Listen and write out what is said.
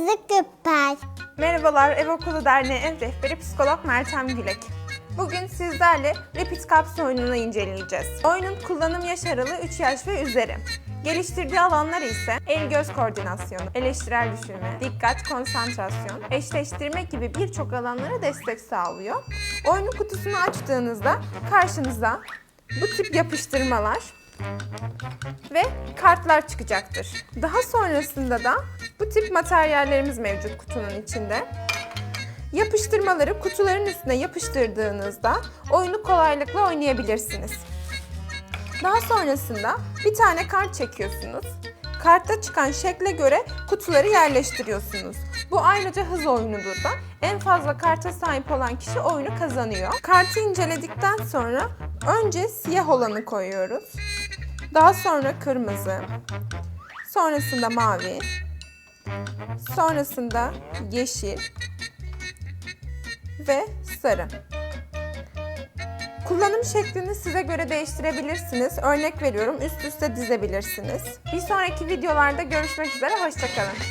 Kırmızı küper. Merhabalar, Ev Okulu Derneği Ev Rehberi Psikolog Meltem Gülek. Bugün sizlerle Repeat Cups oyununu inceleyeceğiz. Oyunun kullanım yaş aralığı 3 yaş ve üzeri. Geliştirdiği alanlar ise el-göz koordinasyonu, eleştirel düşünme, dikkat, konsantrasyon, eşleştirme gibi birçok alanlara destek sağlıyor. Oyunun kutusunu açtığınızda karşınıza bu tip yapıştırmalar ve kartlar çıkacaktır. Daha sonrasında da bu tip materyallerimiz mevcut kutunun içinde. Yapıştırmaları kutuların üstüne yapıştırdığınızda oyunu kolaylıkla oynayabilirsiniz. Daha sonrasında bir tane kart çekiyorsunuz. Kartta çıkan şekle göre kutuları yerleştiriyorsunuz. Bu ayrıca hız oyunudur da. En fazla karta sahip olan kişi oyunu kazanıyor. Kartı inceledikten sonra önce siyah olanı koyuyoruz. Daha sonra kırmızı. Sonrasında mavi. Sonrasında yeşil ve sarı. Kullanım şeklini size göre değiştirebilirsiniz. Örnek veriyorum üst üste dizebilirsiniz. Bir sonraki videolarda görüşmek üzere, hoşçakalın.